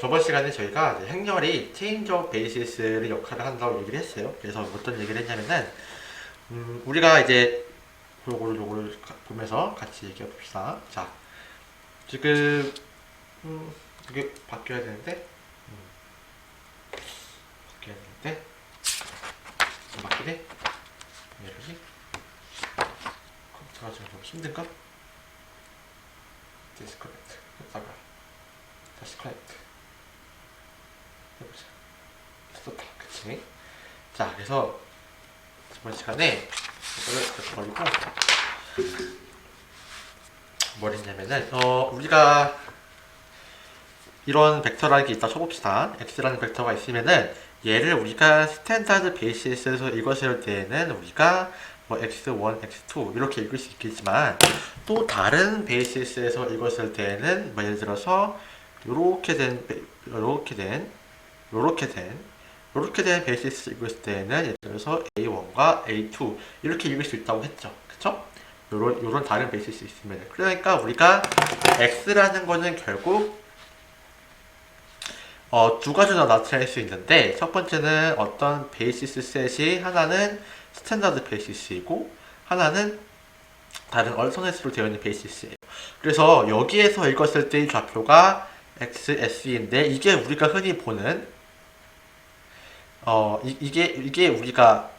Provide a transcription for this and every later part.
저번 시간에 저희가 행렬이 of basis를 역할을 한다고 얘기를 했어요. 그래서 어떤 얘기를 했냐면은, 음, 우리가 이제 요거를 요거를 가- 보면서 같이 얘기해 봅시다. 자, 지금, 음, 이게 바뀌어야 되는데, 음, 바뀌어야 되는데, 안 바뀌네? 왜 이러지? 컴퓨터가 좀 힘든가? 디스커넥트 했다가 다시 커넥트 해보자. 됐었다 그치? 자 그래서 저번 시간에 이거를 이렇게 버리고 뭘 했냐면은 어 우리가 이런 벡터라는 게 있다. 쳐봅시다. x라는 벡터가 있으면은 얘를 우리가 스탠다드 베이시스에서 읽었을 때에는 우리가 뭐 x1, x2 이렇게 읽을 수 있겠지만 또 다른 베이시스에서 읽었을 때에는 뭐 예를 들어서 요렇게 된 베- 요렇게 된 요렇게 된 요렇게 된 베이시스 읽을 때에는 예를 들어서 a1과 a2 이렇게 읽을 수 있다고 했죠 그쵸? 요런 요런 다른 베이시스 있으면 그러니까 우리가 x라는 거는 결국 어, 두 가지로 나타낼 수 있는데 첫 번째는 어떤 베이시스 셋이 하나는 스탠다드 베이시스이고 하나는 다른 얼터넷으로 되어 있는 베이시스예요. 그래서 여기에서 읽었을 때의 좌표가 XS인데 이게 우리가 흔히 보는 어 이, 이게 이게 우리가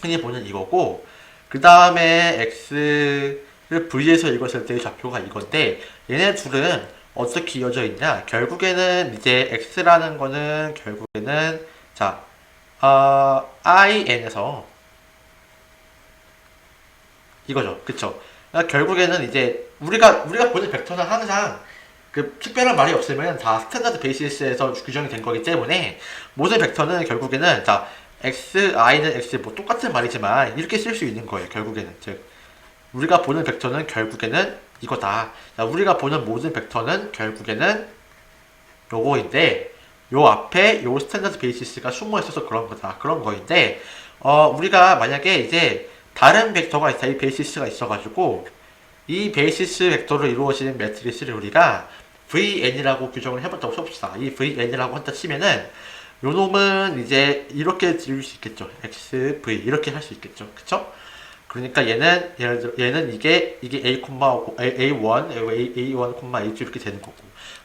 흔히 보는 이거고 그 다음에 X를 V에서 읽었을 때의 좌표가 이건데 얘네 둘은 어떻게 이어져 있냐? 결국에는 이제 x라는 거는 결국에는 자, 어, in에서 이거죠, 그쵸? 그러니까 결국에는 이제 우리가 우리가 보는 벡터는 항상 그 특별한 말이 없으면 다 스탠다드 베이시스에서 규정이 된 거기 때문에 모든 벡터는 결국에는 자 x, i는 x 뭐 똑같은 말이지만 이렇게 쓸 수 있는 거예요. 결국에는 즉 우리가 보는 벡터는 결국에는 이거다. 자, 우리가 보는 모든 벡터는 결국에는 요거인데 요 앞에 요 스탠다드 베이시스가 숨어 있어서 그런 거다. 그런 거인데 어, 우리가 만약에 이제 다른 벡터가 있다. 이 베이시스가 있어가지고 이 베이시스 벡터로 이루어지는 매트리스를 우리가 VN이라고 규정을 해봤다고 쳐봅시다. 이 VN이라고 한다 치면은 요 놈은 이제 이렇게 지을 수 있겠죠. XV 이렇게 할 수 있겠죠. 그쵸? 그러니까 얘는 예를 들어 얘는 이게 이게 A, A, A1, A, A1, A2 이렇게 되는 거고.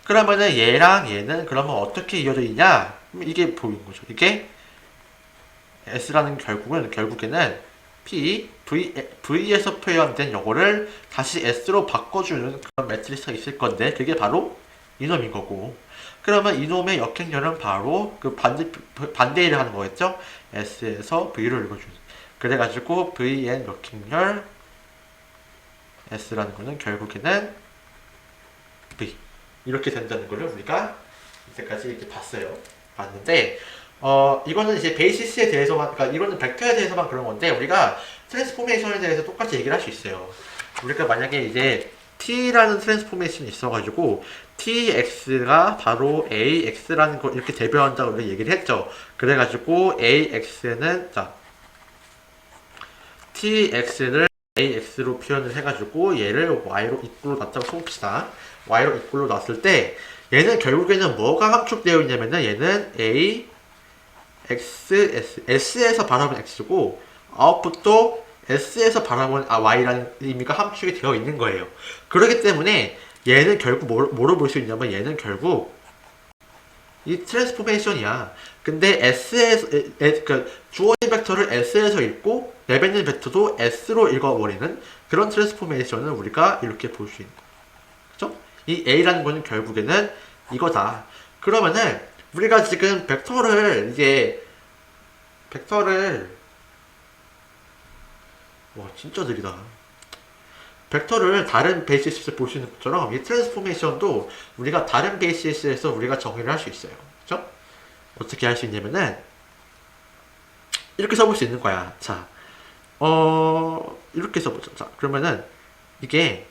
그러면은 얘랑 얘는 그러면 어떻게 이어져 있냐? 이게 보이는 거죠. 이게 S라는 결국은 결국에는 P, V, V에서 표현된 요거를 다시 S로 바꿔주는 그런 매트리스가 있을 건데 그게 바로 이놈인 거고. 그러면 이놈의 역행렬은 바로 그 반대 반대를 하는 거겠죠? S에서 V를 읽어주는. 그래가지고 VN 역행렬 S라는 거는 결국에는 V 이렇게 된다는 거를 우리가 이때까지 이렇게 봤어요. 봤는데 어 이거는 이제 베이시스에 대해서만 그러니까 이거는 벡터에 대해서만 그런 건데 우리가 트랜스포메이션에 대해서 똑같이 얘기를 할 수 있어요. 우리가 만약에 이제 T라는 트랜스포메이션이 있어가지고 TX가 바로 AX라는 걸 이렇게 대변한다고 우리가 얘기를 했죠. 그래가지고 AX는 자 tx를 ax로 표현을 해가지고 얘를 y로 이꼴로 놨다고 쳐봅시다. y로 이꼴로 놨을 때 얘는 결국에는 뭐가 함축되어 있냐면은 얘는 a x s s에서 바라본 x고 아웃풋도 s에서 바라본 아, y라는 의미가 함축이 되어 있는 거예요. 그렇기 때문에 얘는 결국 뭐, 뭐로 볼 수 있냐면 얘는 결국 이 트랜스포메이션이야. 근데 S에서, 그, 주어진 벡터를 S에서 읽고, 내뱉는 벡터도 S로 읽어버리는 그런 트랜스포메이션을 우리가 이렇게 볼 수 있는 거죠. 이 A라는 거는 결국에는 이거다. 그러면은, 우리가 지금 벡터를, 이제, 벡터를, 와, 진짜 느리다. 벡터를 다른 베이시스에서 볼 수 있는 것처럼 이 트랜스포메이션도 우리가 다른 베이시스에서 우리가 정의를 할 수 있어요. 그죠? 어떻게 할 수 있냐면은 이렇게 써볼 수 있는 거야. 자, 어 이렇게 써보자. 자, 그러면은 이게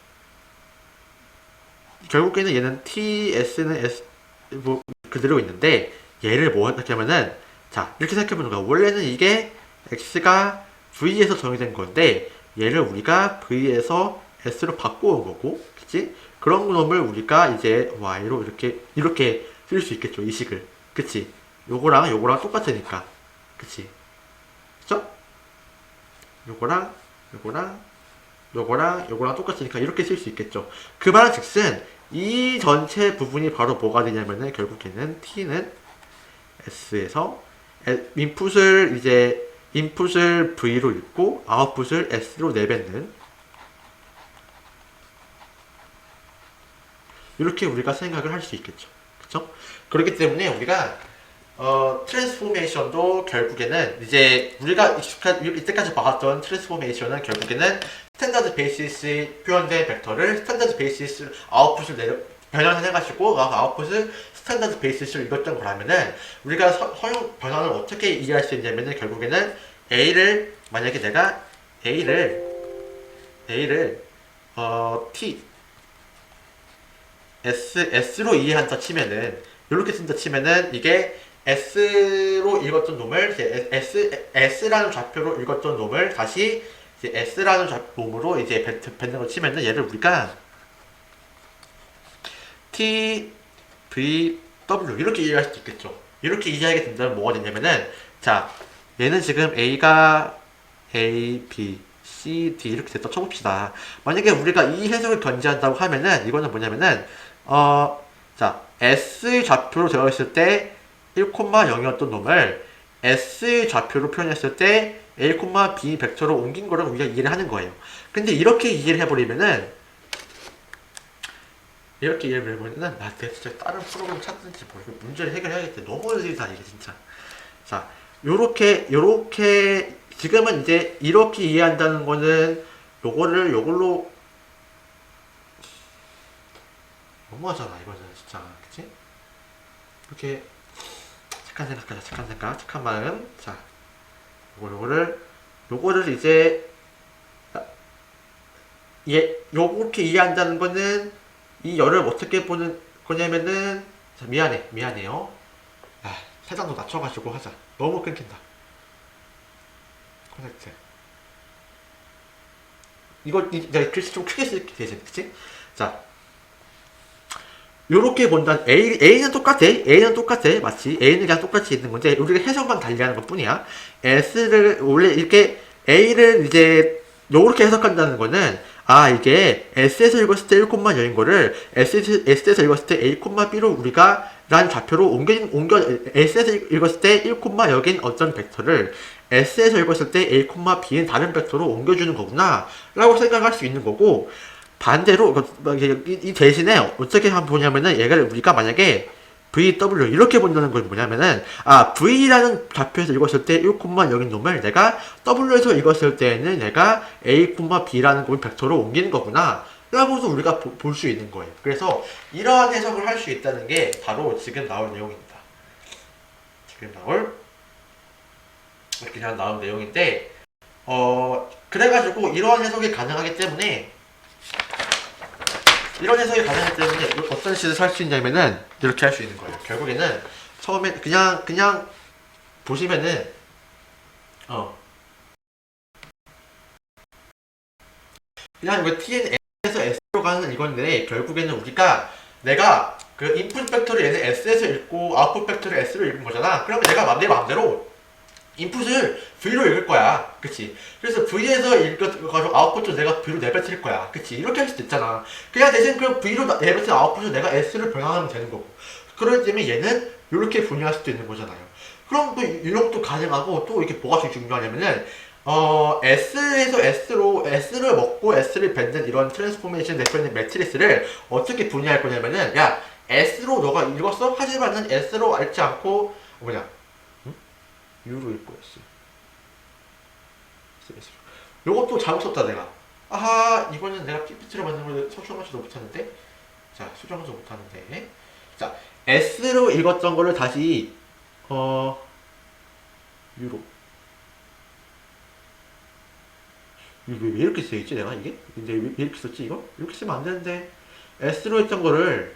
결국에는 얘는 T, S는 S 뭐 그대로 있는데 얘를 뭐 하면은 자 이렇게 생각해보는 거야. 원래는 이게 X가 V에서 정의된 건데 얘를 우리가 V에서 S로 바꿔온 거고, 그치? 그런 놈을 우리가 이제 Y로 이렇게, 이렇게 쓸 수 있겠죠 이 식을 그치 요거랑 요거랑 똑같으니까 그치 그쵸? 요거랑 요거랑 요거랑 요거랑 똑같으니까 이렇게 쓸 수 있겠죠 그 말은 즉슨 이 전체 부분이 바로 뭐가 되냐면은 결국에는 t는 s에서 에- 인풋을 이제 인풋을 v로 읽고 아웃풋을 s로 내뱉는 이렇게 우리가 생각을 할 수 있겠죠. 그쵸? 그렇기 때문에 우리가 어, 트랜스포메이션도 결국에는 이제 우리가 익숙한 이때까지 봐왔던 트랜스포메이션은 결국에는 스탠다드 베이시스에 표현된 벡터를 스탠다드 베이시스 아웃풋을 내려 변환해가지고 그 아웃풋을 스탠다드 베이시스로 읽었던 거라면은 우리가 서, 허용 변환을 어떻게 이해할 수 있냐면은 결국에는 A를 만약에 내가 A를 A를 어 T S S로 이해한다 치면은 이렇게 쓴다 치면은 이게 S로 읽었던 놈을 이제 S S라는 좌표로 읽었던 놈을 다시 이제 S라는 좌 놈으로 이제 뱉- 뱉는 거 치면은 얘를 우리가 T V W 이렇게 이해할 수도 있겠죠. 이렇게 이해하게 된다면 뭐가 되냐면은 자 얘는 지금 A가 A, B, C, D 이렇게 됐다 쳐봅시다. 만약에 우리가 이 해석을 견지한다고 하면은 이거는 뭐냐면은 어, 자 S 좌표로 되어 있을 때 1,0이었던 놈을 S 좌표로 표현했을 때 A, B 벡터로 옮긴 거를 우리가 이해를 하는 거예요. 근데 이렇게 이해를 해버리면은 이렇게 이해를 해버리면은 나 내가 진짜 다른 프로그램 찾든지 뭐 이거 문제를 해결해야겠다. 너무 어려다 이게 진짜. 자, 요렇게 요렇게 지금은 이제 이렇게 이해한다는 거는 요거를 요걸로 너무하잖아 이거는 진짜 그치? 이렇게 착한 생각하자 착한 생각 착한 마음. 자 요거 요거를 요거를 이제 아, 예 요렇게 이해한다는 거는 이 열을 어떻게 보는 거냐면은 자 미안해 미안해요. 아 세상도 낮춰가지고 하자. 너무 끊긴다. 커넥트. 이거 이- 글씨 좀 크게 쓸게. 대신 그치? 자 요렇게 본다 A, A는 똑같아. A는 똑같아. 마치 A는 그냥 똑같이 있는 건데 우리가 해석만 달리하는 것 뿐이야. S를 원래 이렇게 A를 이제 요렇게 해석한다는 거는 아 이게 S에서 읽었을 때 1,0인 거를 S에서, S에서 읽었을 때 A, B로 우리가 란 좌표로 옮겨 옮겨 S에서 읽었을 때 1, 여긴 어떤 벡터를 S에서 읽었을 때 A, B는 다른 벡터로 옮겨주는 거구나 라고 생각할 수 있는 거고 반대로 그, 이, 이 대신에 어떻게 보냐면은 얘를 우리가 만약에 VW 이렇게 본다는 건 뭐냐면은 아 V라는 좌표에서 읽었을 때 1,0인 놈을 내가 W에서 읽었을 때는 내가 A, B라는 걸 벡터로 옮기는 거구나. 라고도 우리가 볼 수 있는 거예요. 그래서 이러한 해석을 할 수 있다는 게 바로 지금 나올 내용입니다. 지금 나올? 이렇게 나온 내용인데 어 그래가지고 이러한 해석이 가능하기 때문에 이런 해석이 가능하기 때문에 어떤 식으로 할수 있냐면은 이렇게 할 수 있는 거예요. 결국에는 처음에 그냥 그냥 보시면은 어 그냥 이거 TN에서 S로 가는 이건데 결국에는 우리가 내가 그 인풋 벡터를 얘는 S에서 읽고 아웃풋 벡터를 S로 읽은 거잖아. 그러면 내가 맘- 내 마음대로 인풋을 V로 읽을 거야. 그치? 그래서 V에서 읽어가지고 아웃풋을 내가 V로 내뱉을 거야. 그치? 이렇게 할 수도 있잖아. 그냥 대신 그 V로 나- 내뱉은 아웃풋을 내가 S를 변환하면 되는 거고. 그렇기 때문에 얘는 이렇게 분류할 수도 있는 거잖아요. 그럼 또 이런 것도 가능하고 또 이렇게 뭐가 제일 중요하냐면은 어, S에서 S로, S를 먹고 S를 뱉는 이런 트랜스포메이션 대표는 매트리스를 어떻게 분류할 거냐면은, 야, S로 너가 읽었어? 하지만은 S로 읽지 않고, 뭐냐, 응? S, S로. 요것도 잘못 썼다, 내가. 아하, 이거는 내가 PPT로 만든 걸 수정하지도 못하는데? 자, 수정하지도 못하는데. 자, S로 읽었던 거를 다시, 어, U로. 이거 왜 이렇게 써있지 내가 이게? 근데 왜 이렇게 썼지 이거? 이렇게 쓰면 안 되는데 S로 했던 거를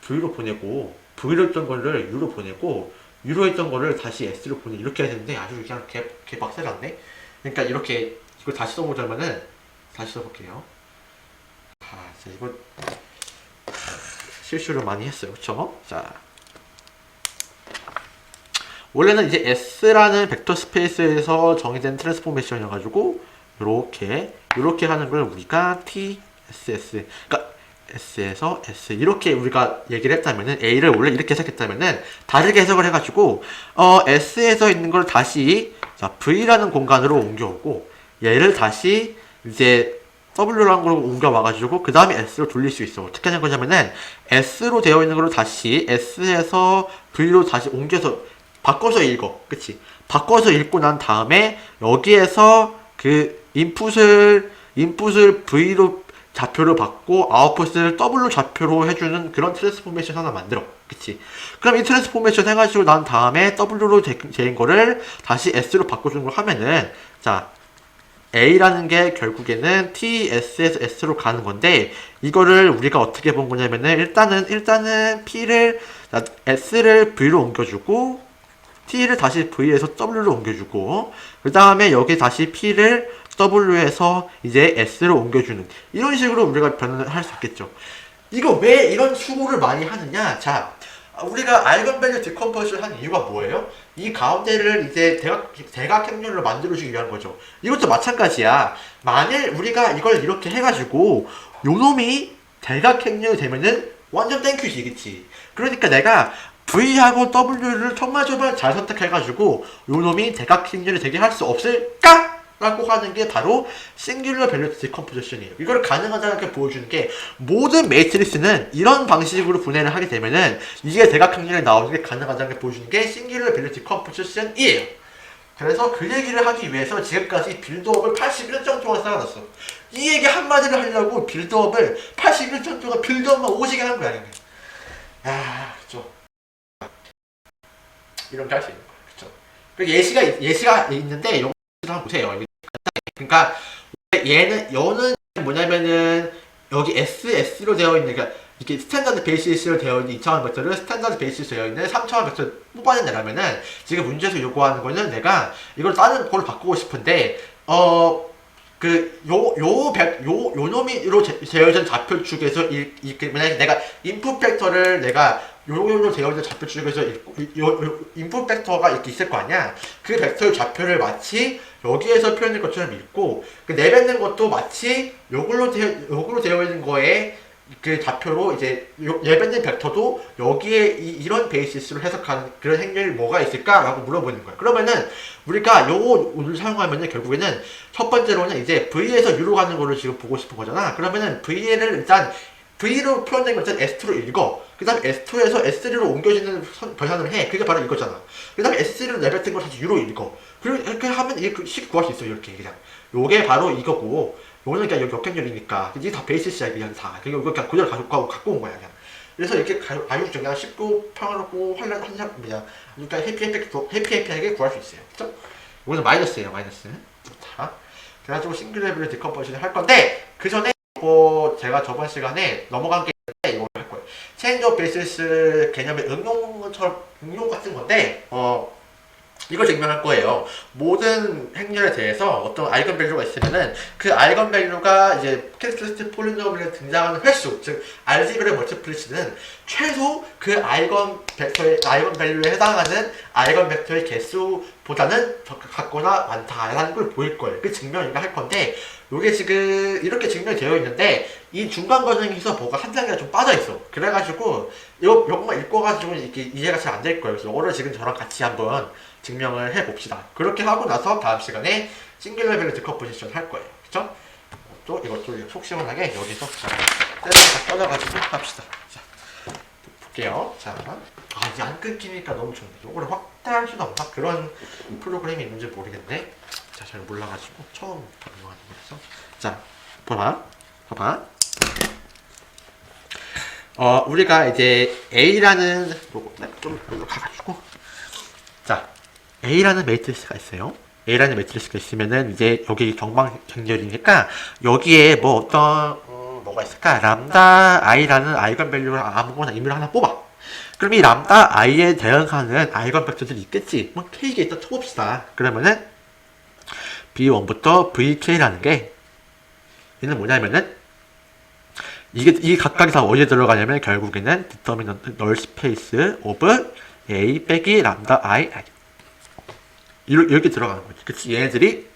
V로 보내고 V로 했던 거를 U로 보내고 U로 했던 거를 다시 S로 보내. 이렇게 해야 되는데 아주 그냥 개, 개 박살났네 그러니까 이렇게 이거 다시 써보자면은 다시 써볼게요. 아 진짜 이거 하, 실수를 많이 했어요. 그쵸? 자. 원래는 이제 S라는 벡터 스페이스에서 정의된 트랜스포메이션이어가지고 요렇게 요렇게 하는 걸 우리가 T, S, S. 그러니까 S에서 S 이렇게 우리가 얘기를 했다면은 A를 원래 이렇게 해석했다면은 다르게 해석을 해가지고 어 S에서 있는 걸 다시 자 V라는 공간으로 옮겨오고 얘를 다시 이제 W라는 걸로 옮겨와가지고 그 다음에 S로 돌릴 수 있어. 어떻게 하는 거냐면은 S로 되어 있는 걸 다시 S에서 V로 다시 옮겨서 바꿔서 읽어. 그치? 바꿔서 읽고 난 다음에 여기에서 그 인풋을 인풋을 V로 좌표로 받고 아웃풋을 W로 좌표로 해주는 그런 트랜스포메이션 하나 만들어. 그치? 그럼 이 트랜스포메이션 해가지고 난 다음에 W로 되- 된 거를 다시 S로 바꿔주는 걸 하면은 자 A라는 게 결국에는 T, S에서 S로 가는 건데 이거를 우리가 어떻게 본 거냐면은 일단은 일단은 P를 자, S를 V로 옮겨주고 T를 다시 V에서 W로 옮겨주고 그 다음에 여기 다시 P를 W에서 이제 S로 옮겨주는 이런 식으로 우리가 변환을 할 수 있겠죠. 이거 왜 이런 수고를 많이 하느냐? 자, 우리가 알건밸류 디컴포즈를 한 이유가 뭐예요? 이 가운데를 이제 대각, 대각행렬로 만들어주기 위한 거죠. 이것도 마찬가지야. 만일 우리가 이걸 이렇게 해가지고 요놈이 대각행렬이 되면은 완전 땡큐지, 그치? 그러니까 내가 V하고 W를 정말 잘 선택해가지고 요놈이 대각행렬이 되게 할 수 없을까? 라고 하는 게 바로 싱귤러 밸류 디컴포지션이에요. 이걸 가능하다고 보여주는 게 모든 매트리스는 이런 방식으로 분해를 하게 되면은 이게 대각형렬이 나오는 게 가능하다는 게 보여주는 게 싱귤러 밸류 디컴포지션이에요. 그래서 그 얘기를 하기 위해서 지금까지 빌드업을 81점 동안 쌓아놨어. 이 얘기 한마디를 하려고 빌드업을 81점 동안 빌드업만 오지게 한 거야. 이게. 아, 그쵸. 이렇게 할 수 있는 거야. 그쵸. 그 예시가, 예시가 있는데, 이거 한번 보세요. 그러니까 얘는 여는 뭐냐면은 여기 SS로 되어 있는 그러니까 이렇게 스탠다드 베이시스로 되어 있는 2차원 벡터를 스탠다드 베이시스로 되어 있는 3차원 벡터를 뽑아내려면은 지금 문제에서 요구하는 거는 내가 이걸 다른 걸로 바꾸고 싶은데 어 그 요 요백요 요 놈이로 제- 되어진 좌표 축에서 이, 이 그, 만약에 내가 인풋 벡터를 내가 요요로 되어진 좌표 축에서 읽고 요, 요 인풋 벡터가 이렇게 있을 거 아니야? 그 벡터의 좌표를 마치 여기에서 표현된 것처럼 읽고 그 내뱉는 것도 마치 요걸로 되어 요걸로 되어 있는 거에 그 좌표로 이제 요, 내뱉는 벡터도 여기에 이, 런 베이시스로 해석하는 그런 행렬이 뭐가 있을까라고 물어보는 거야. 그러면은 우리가 요거를 사용하면은 결국에는 첫 번째로는 이제 V에서 U로 가는 거를 지금 보고 싶은 거잖아. 그러면은 V를 일단 V로 표현된 것은 S2로 읽어. 그 다음에 S2에서 S3로 옮겨지는 선- 변환을 해. 그게 바로 이거잖아. 그 다음에 S3로 내뱉은 걸 다시 U로 읽어. 그리고 이렇게 하면 이게 쉽게 구할 수 있어. 이렇게 그냥. 요게 바로 이거고, 요거는 그냥 여기 역행렬이니까. 이게 다 베이시스야, 그냥 다. 그냥 이거 그냥 그대로 가지고 갖고 온 거야, 그냥. 그래서 이렇게 가- 아주 그냥 쉽고 평화롭고 환란 한 사람 그냥 그러니까 해피 해피 해피 해피하게 구할 수 있어요. 그죠? 이거는 마이너스예요, 마이너스. 자, 그래가지고 싱글 레벨 디컴포지션을 할 건데 그 전에 뭐 제가 저번 시간에 넘어간 게 있는데 이걸 할 거예요. 체인지 오브 베이시스 개념의 응용처럼 응용 같은 건데 어 이걸 증명할 거예요. 모든 행렬에 대해서 어떤 아이건 밸류가 있으면은 그 아이건 밸류가 이제 캐스트리스틱 폴리노미에 등장하는 횟수, 즉 알지브레 멀티플리시는 최소 그 아이건 벡터의 아이건 밸류에 해당하는 아이건 벡터의 개수보다는 적- 같거나 많다라는 걸 보일 거예요. 그 증명인가 할 건데 이게 지금 이렇게 증명이 되어 있는데 이 중간 과정에서 뭐가 한 단계가 좀 빠져 있어. 그래가지고 요 요것만 읽고 가지고 이게 이해가 잘 안 될 거예요. 그래서 이거를 지금 저랑 같이 한번 증명을 해 봅시다. 그렇게 하고 나서 다음 시간에 싱글 레벨 디컴포지션 할 거예요. 그쵸? 또 이것도 속 시원하게 여기서 자, 다 꺼내가지고 합시다. 자, 볼게요. 자, 아 이제 안 끊기니까 너무 좋네. 이거를 확대할 수도 없나? 그런 프로그램이 있는지 모르겠네. 자, 잘 몰라가지고 처음 이용하는 거라서. 자, 봐봐, 봐봐. 어, 우리가 이제 A라는 요거 네, 좀 가가지고 자, A라는 매트리스가 있어요. A라는 매트리스가 있으면은 이제 여기 경방행렬이니까 여기에 뭐 어떤 음, 뭐가 있을까? 람다 i라는 아이건 밸류를 아무거나 임의로 하나 뽑아. 그럼 이 람다 i에 대응하는 아이건 벡터들이 있겠지. 뭐 k가 있다 쳐봅시다. 그러면은 b1부터 vk라는 게 얘는 뭐냐면은 이게 이 각각이 다 어디에 들어가냐면 결국에는 determinant null space of a 빼기 람다 i 이렇게, 이렇게 들어가는 거지. 그치? 얘네들이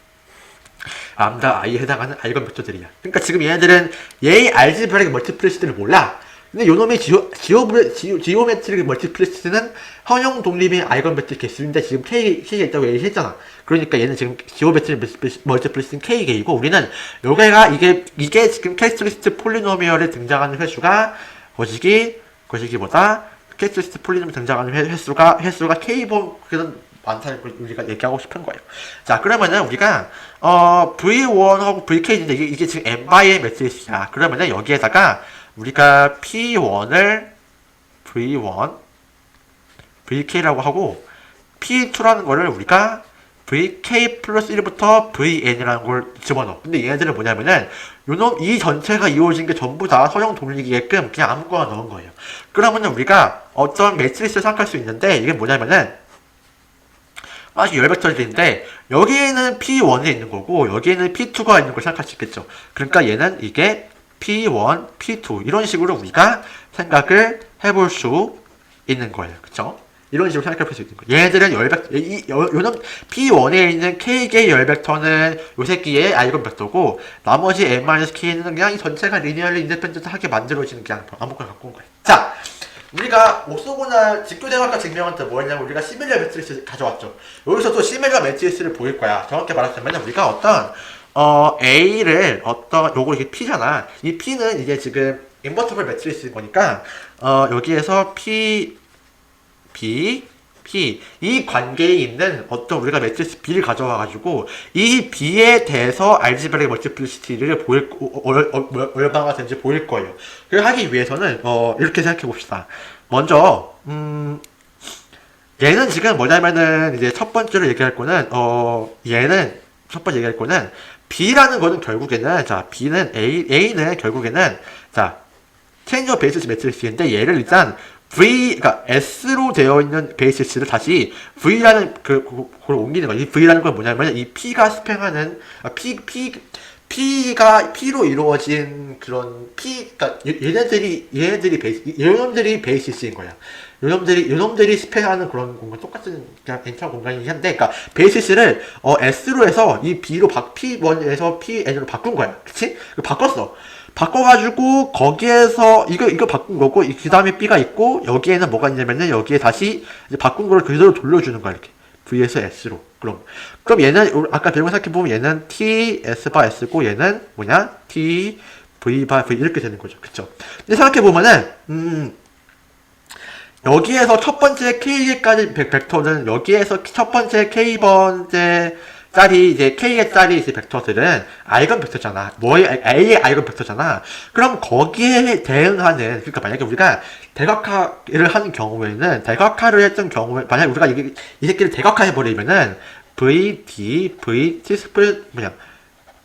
람다 i에 해당하는 알건 벡터들이야. 그러니까 지금 얘네들은 얘의 알지브라릭 멀티플리시티를 몰라. 근데 요놈의 지오, 지오, 지오, 지오메트릭 멀티플리시티는 허용 독립의 알건 벡터 개수인데 지금 K, K가 있다고 얘기했잖아. 그러니까 얘는 지금 지오메트릭 멀티플리시티는 K개이고 우리는 요게가 이게, 이게 지금 캐스트리스트 폴리노미얼에 등장하는 횟수가 거시기, 거시기보다 캐스트리스트 폴리노미얼에 등장하는 횟- 횟수가, 횟수가 K번, 그런 많다는 걸 우리가 얘기하고 싶은 거예요. 자, 그러면은 우리가 어 V1하고 VK인데 이게, 이게 지금 M 바이의 매트리스야. 그러면은 여기에다가 우리가 P1을 V1, VK라고 하고 P2라는 거를 우리가 VK 플러스 1부터 VN이라는 걸 집어넣어. 근데 얘네들은 뭐냐면은 요놈 이 전체가 이루어진 게 전부 다 서형 돌리기게끔 그냥 아무거나 넣은 거예요. 그러면은 우리가 어떤 매트리스를 생각할 수 있는데 이게 뭐냐면은 아직 열벡터들인데 여기에는 P1이 있는 거고 여기에는 P2가 있는 걸 생각할 수 있겠죠. 그러니까 얘는 이게 P1, P2 이런 식으로 우리가 생각을 해볼 수 있는 거예요. 그쵸? 이런 식으로 생각해 볼 수 있는 거예요. 얘네들은 열벡, 이, 요, 요놈 P1에 있는 K개의 열벡터는 요 새끼의 아이건 벡터고 나머지 M-K는 그냥 이 전체가 리니얼리 인디펜던트하게 만들어지는 그냥 아무거나 갖고 온 거예요. 자, 우리가 오소고나 직교대학과 증명한 때 뭐였냐면 우리가 시밀러 매트리스 가져왔죠. 여기서 또 시밀러 매트리스를 보일 거야. 정확히 말하자면 우리가 어떤 어 A를 어떤 요거 이게 P잖아. 이 P는 이제 지금 인버터블 매트리스인 거니까 어 여기에서 P B P 이 관계에 있는 어떤 우리가 매트리스 B를 가져와 가지고 이 B에 대해서 알지브라릭 멀티플리시티를 보일 얼, 얼, 얼마가 되는지 보일 거예요. 그걸 하기 위해서는 어 이렇게 생각해 봅시다. 먼저 음 얘는 지금 뭐냐면은 이제 첫 번째로 얘기할 거는 어 얘는 첫 번째 얘기할 거는 B라는 거는 결국에는 자 B는 A A는 결국에는 자 체인저 베이시스 매트리스인데 얘를 일단 V, 그러니까 S로 되어 있는 베이시스를 다시 V라는 그, 그, 그걸 옮기는 거야. 이 V라는 건 뭐냐면 이 P가 스팽하는, 아, P, P, P가 P로 이루어진 그런 P, 그러니까 얘- 얘네들이, 얘네들이 베이스, 얘놈들이 베이시스인 거야. 요놈들이, 요놈들이 스팽하는 그런 공간, 똑같은 그냥 엔터 공간이긴 한데, 그러니까 베이시스를 어, S로 해서 이 B로 바, P1에서 PN으로 바꾼 거야. 그치? 바꿨어. 바꿔가지고 거기에서 이거 이거 바꾼 거고 그 다음에 B가 있고 여기에는 뭐가 있냐면은 여기에 다시 바꾼 거를 그대로 돌려주는 거야 이렇게. V에서 S로. 그럼 그럼 얘는 요- 아까 배경 생각해 보면 얘는 T S 바 S고 얘는 뭐냐? T V 바 V 이렇게 되는 거죠. 그쵸? 근데 생각해 보면은 음 여기에서 첫 번째 K까지 벡터는 여기에서 첫 번째 K번째 짤이 이제 K의 짤이 이제 벡터들은 아이건 벡터잖아. 뭐의 A의 아이건 벡터잖아. 그럼 거기에 대응하는 그러니까 만약에 우리가 대각화를 하는 경우에는 대각화를 했던 경우에 만약 우리가 이게 이 새끼를 대각화해 버리면은 V D V T 스플 뭐냐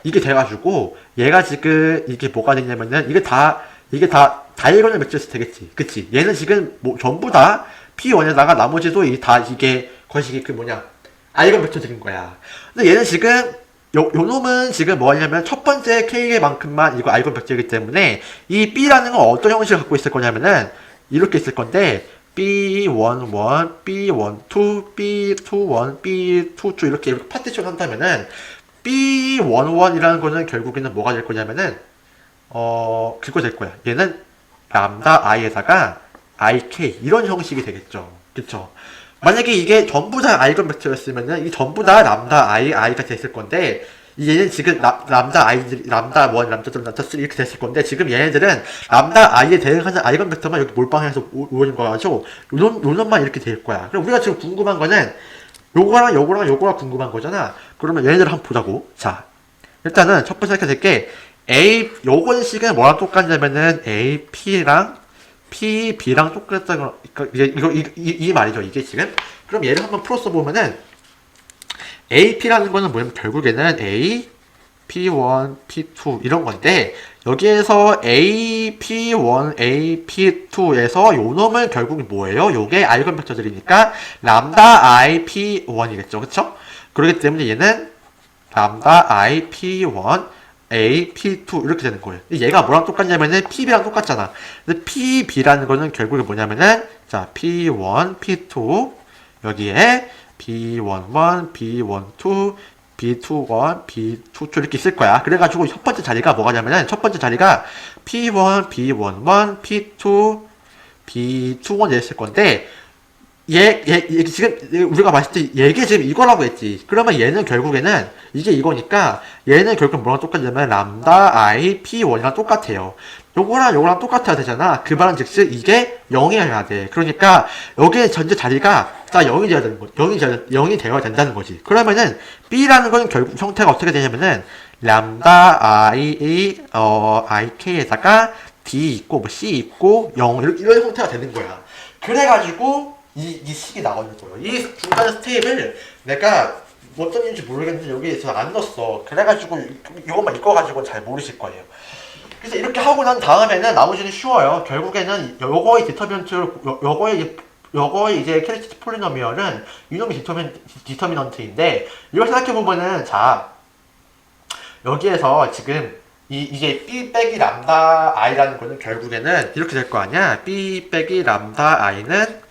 이게 돼가지고 얘가 지금 이게 뭐가 되냐면은 이게 다 이게 다 다이건을 매트리스 되겠지 그치 얘는 지금 뭐 전부 다 P1에다가 나머지도 이 다 이게 거시기 그 뭐냐 아이건 벡터들인 거야 근데 얘는 지금 요, 요 놈은 지금 뭐냐면 첫 번째 K만큼만 이거 아이건 벡터이기 때문에 이 B라는 건 어떤 형식을 갖고 있을 거냐면은 이렇게 있을 건데 B11, B12, B21, B22 이렇게 이렇게 파티션 한다면은 B11이라는 거는 결국에는 뭐가 될 거냐면은 어 그거 될 거야. 얘는 람다 i에다가 ik 이런 형식이 되겠죠. 그쵸? 만약에 이게 전부 다 아이건 벡터였으면은 이 전부 다 람다 i i가 됐을 건데 얘는 지금 라, 람다 i 람다 1, 람다 2, 람다 3 이렇게 됐을 건데 지금 얘네들은 람다 i에 대응하는 아이건 벡터만 여기 몰빵해서 오는 거 가지고 요놈 요놈만 이렇게 될 거야. 그럼 우리가 지금 궁금한 거는 요거랑 요거랑 요거가 궁금한 거잖아. 그러면 얘네들 한번 보자고. 자, 일단은 첫 번째 생각해야 될게 A 요건 식은 뭐랑 똑같냐면은 A P랑 P B랑 똑같다는 이게 이거 이, 이, 이 말이죠. 이게 지금 그럼 얘를 한번 풀어서 보면은 A P라는 거는 뭐냐면 결국에는 A P1, P2 이런 건데 여기에서 A P1, A P2에서 요 놈은 결국 뭐예요? 요게 아이건 벡터들이니까 람다 I P1이겠죠. 그쵸? 그렇기 때문에 얘는 람다 I P1 A P2 이렇게 되는 거예요. 얘가 뭐랑 똑같냐면은 PB랑 똑같잖아. 근데 PB라는 거는 결국에 뭐냐면은 자 P1, P2 여기에 B11, B12, B21, B22 이렇게 있을 거야. 그래가지고 첫 번째 자리가 뭐가 냐면은 첫 번째 자리가 P1, B11, P2, B21 이랬을 건데 얘, 얘, 얘 지금 우리가 봤을 때 얘게 지금 이거라고 했지. 그러면 얘는 결국에는 이게 이거니까 얘는 결국 뭐랑 똑같냐면 람다 i p1이랑 똑같아요. 요거랑 요거랑 똑같아야 되잖아. 그 말은 즉슨 이게 0이어야 돼. 그러니까 여기에 전체 자리가 다 0이 되어야 되는 거, 0이 되어야, 0이 되어야 된다는 거지. 그러면은 b라는 건 결국 형태가 어떻게 되냐면은 람다 i a 어 i k에다가 d 있고 뭐 c 있고 0 이런, 이런 형태가 되는 거야. 그래가지고 이, 이 식이 나오는 거예요. 이 중간 스텝을 내가 어떤 일인지 모르겠는데 여기에서 안 넣었어. 그래가지고 이- 이것만 읽어가지고 잘 모르실 거예요. 그래서 이렇게 하고 난 다음에는 나머지는 쉬워요. 결국에는 요거의 디터미넌트, 요, 요거의 요거의 이제 캐릭터 폴리노미얼은 이놈의 디터민, 디터미넌트인데 이걸 생각해보면은 자 여기에서 지금 이, 이게 B 빼기 람다 i라는 거는 결국에는 이렇게 될 거 아니야? B 빼기 람다 i는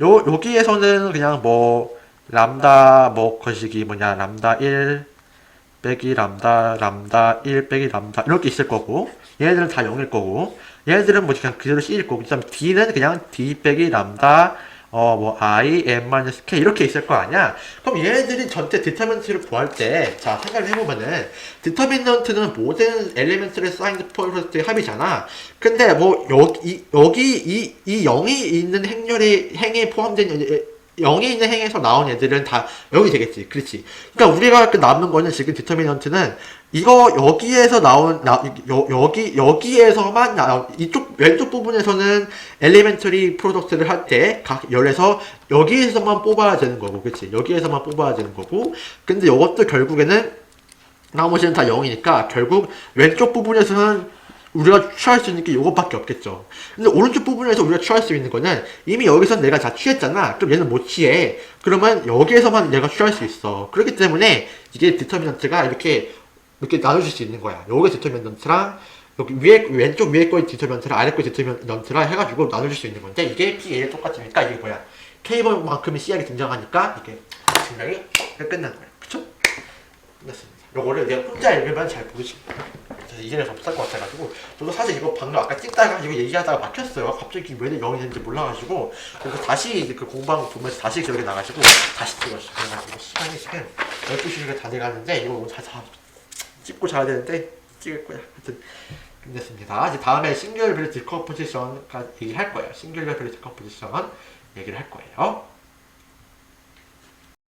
요, 여기에서는 그냥 뭐, 람다, 뭐, 거시기 뭐냐, 람다 1 빼기 람다, 람다 1 빼기 람다, 이렇게 있을 거고, 얘네들은 다 0일 거고, 얘네들은 뭐 그냥 그대로 C일 거고, 그 다음 D는 그냥 D 빼기 람다, 어, 뭐, I, M-K 이렇게 있을 거 아니야? 그럼 얘네들이 전체 디터미넌트를 구할 때, 자, 생각을 해보면은, 디터미넌트는 모든 엘리멘트를 사인드 포인트의 합이잖아. 근데 뭐, 여기, 이- 여기, 이, 이 0이 있는 행렬이, 행에 포함된, 애- 0이 있는 행에서 나온 애들은 다 0이 되겠지. 그렇지. 그러니까 우리가 그 남은 거는 지금 디터미넌트는 이거 여기에서 나온 나, 여, 여기 여기에서만 나 이쪽 왼쪽 부분에서는 엘리멘터리 프로덕트를 할 때 각 열에서 여기에서만 뽑아야 되는 거고 그렇지 여기에서만 뽑아야 되는 거고 근데 이것도 결국에는 나머지는 다 0이니까 결국 왼쪽 부분에서는 우리가 취할 수 있는 게 이것밖에 없겠죠. 근데 오른쪽 부분에서 우리가 취할 수 있는 거는 이미 여기서 내가 다 취했잖아. 그럼 얘는 못 취해. 그러면 여기에서만 내가 취할 수 있어. 그렇기 때문에 이게 디터미넌트가 이렇게 이렇게 나눠질 수 있는 거야. 여기 디터미넌트랑 여기 위에 왼쪽 위에 거의 디터미넌트랑 아래 거의 디터미넌트랑 해가지고 나눠질 수 있는 건데 이게 P에 똑같으니까 이게 뭐야? K번만큼의 C약이 등장하니까 이게 증명이 끝난 거야. 그쵸? 끝났습니다. 요거를 내가 혼자 읽으면 잘. 그래서 이해를 못할 것 같아가지고 저도 사실 이거 방금 아까 찍다가 이거 얘기하다가 막혔어요. 갑자기 왜 0이 되는지 몰라가지고 그래서 다시 그 공방 보면서 다시 기억이 나가지고 다시 찍었어요. 그래가지고 시간이 지금 12시가 다 돼가는데 이거 다, 다 찍고 자야 되는데 찍을 거야. 하여튼 끝냈습니다. 이제 다음에 싱귤 벨 디컴포지션까지 얘기할 거예요. 싱귤 벨 디컴포지션 얘기를 할 거예요.